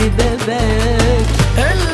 bebek. Eller